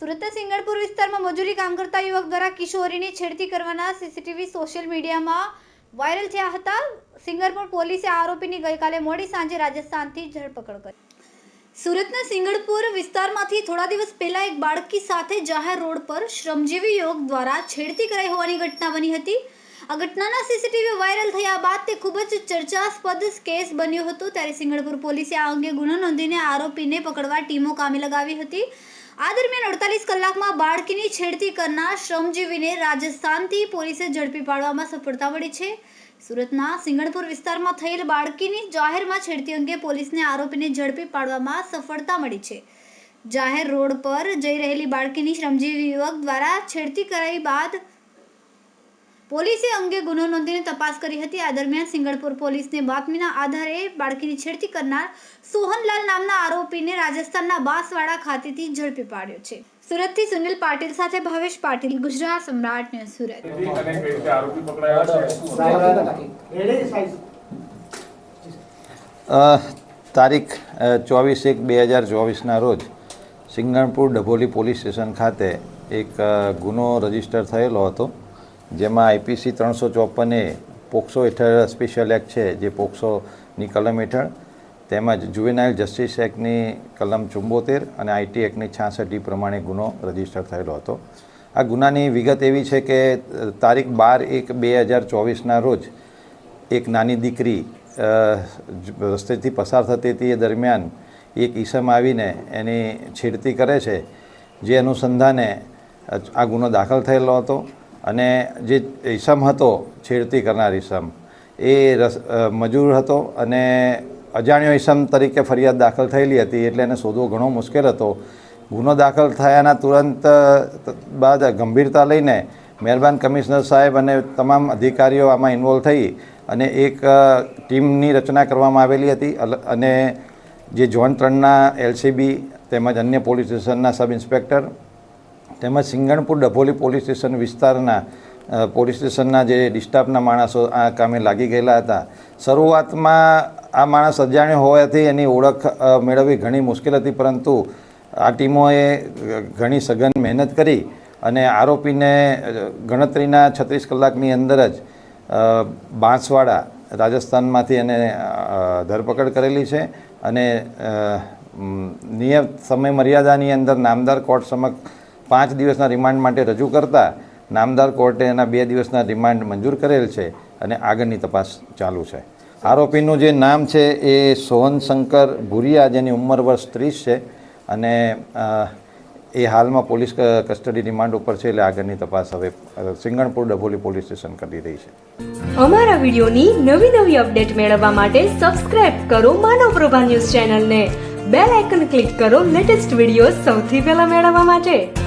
વિસ્તારમાં મજૂરી કામ કરતા યુવક દ્વારા કિશોરીની છેડતી કરવાના સીસીટીવી સોશિયલ મીડિયામાં વાયરલ થયા હતા. સિંગરપુર પોલીસે આરોપીની ગઈકાલે મોડી સાંજે રાજસ્થાનથી ધરપકડ કરી. સુરતના સિંગણપુર વિસ્તારમાંથી થોડા દિવસ પહેલા એક બાળકી સાથે જાહેર રોડ પર શ્રમજીવી યુવક દ્વારા છેડતી કરાઈ હોવાની ઘટના બની હતી. આ ઘટનાના સીસીટીવી વાયરલ થયા બાદ તે ખૂબ જ ચર્ચાસ્પદ કેસ બન્યો હતો. ત્યારે સિંગણપુર પોલીસે આ અંગે ગુનો નોંધીને આરોપીને પકડવા ટીમો કામે લગાવી હતી. આ દરમિયાન અડતાલીસ કલાકમાં બાળકીની છેડતી કરનાર શ્રમજીવીને રાજસ્થાનથી પોલીસે ઝડપી પાડવામાં સફળતા મળી છે. સુરતના સિંગણપુર વિસ્તારમાં થયેલ બાળકીની જાહેરમાં છેડતી અંગે પોલીસને આરોપીને ઝડપી પાડવામાં સફળતા મળી છે. જાહેર રોડ પર જઈ રહેલી બાળકીની શ્રમજીવી યુવક દ્વારા છેડતી કરાઈ બાદ પોલીસે અંગે ગુનો નોંધીને તપાસ કરી હતી. આ દરમિયાન સિંગળપુર પોલીસને બાતમીના આધારે બાળકીની છેડતી કરનાર સોહનલાલ નામના આરોપીને રાજસ્થાનના બાંસવાડા ખાતેથી ઝડપી પાડ્યો છે. સુરતથી સુનિલ પાટીલ સાથે ભાવેશ પાટીલ, ગુજરાત સમ્રાટ ન્યૂઝ સુરત. તારીખ ચોવીસ એક બે હજાર ચોવીસના રોજ સિંગણપુર ડભોલી પોલીસ સ્ટેશન ખાતે એક ગુનો રજિસ્ટર થયેલો હતો. જેમાં આઈપીસી ત્રણસો ચોપન પોક્સો હેઠળ સ્પેશિયલ એક્ટ છે, જે પોક્સોની કલમ હેઠળ. તેમજ જુવેનાઇલ જસ્ટિસ એક્ટની કલમ ચુંબોતેર અને આઈટી એક્ટની છાસઠી પ્રમાણે ગુનો રજિસ્ટર થયેલો હતો. આ ગુનાની વિગત એવી છે કે, તારીખ બાર એક બે હજાર ચોવીસના રોજ એક નાની દીકરી રસ્તેથી પસાર થતી હતી એ દરમિયાન એક ઈસમ આવીને એની છેડતી કરે છે, જે અનુસંધાને આ ગુનો દાખલ થયેલો હતો. અને જે ઈસમ હતો, છેડતી કરનાર ઈસમ, એ રસ મજૂર હતો અને અજાણ્યો ઈસમ તરીકે ફરિયાદ દાખલ થયેલી હતી એટલે એને શોધવો ઘણો મુશ્કેલ હતો. ગુનો દાખલ થયાના તુરંત બાદ ગંભીરતા લઈને મહેરબાન કમિશનર સાહેબ અને તમામ અધિકારીઓ આમાં ઇન્વોલ્વ થઈ અને એક ટીમની રચના કરવામાં આવેલી હતી. અને જે ઝોન ત્રણના એલસીબી તેમજ અન્ય પોલીસ સ્ટેશનના સબ ઇન્સ્પેક્ટર તેમજ સિંગણપુર ડભોલી પોલીસ સ્ટેશન વિસ્તારના પોલીસ સ્ટેશનના જે ડિસ્ટાફના માણસો આ કામે લાગી ગયેલા હતા. શરૂઆતમાં આ માણસ અજાણ્યો હોવાથી એની ઓળખ મેળવવી ઘણી મુશ્કેલ હતી, પરંતુ આ ટીમોએ ઘણી સઘન મહેનત કરી અને આરોપીને ગણતરીના છત્રીસ કલાકની અંદર જ બાંસવાડા રાજસ્થાનમાંથી એને ધરપકડ કરેલી છે અને નિયત સમય મર્યાદાની અંદર નામદાર કોર્ટ સમક્ષ પાંચ દિવસના રિમાન્ડ માટે રજૂ કરતા નામદાર કોર્ટે એના બે દિવસના રિમાન્ડ મંજૂર કરેલ છે અને આગળની તપાસ ચાલુ છે. આરોપીનું જે નામ છે એ સોહન શંકર ભુરિયા, જેની ઉંમર વર્ષ ત્રીસ છે અને એ હાલમાં પોલીસ કસ્ટડી રિમાન્ડ ઉપર છે એટલે આગળની તપાસ હવે સિંગણપુર ડભોલી પોલીસ સ્ટેશન કરી રહી છે. અમારા વિડિયોની નવી નવી અપડેટ મેળવવા માટે સબસ્ક્રાઇબ કરો માનવ પ્રભા ન્યૂઝ ચેનલને. બેલ આઇકન ક્લિક કરો લેટેસ્ટ વીડિયો સૌથી પહેલા મેળવવા માટે.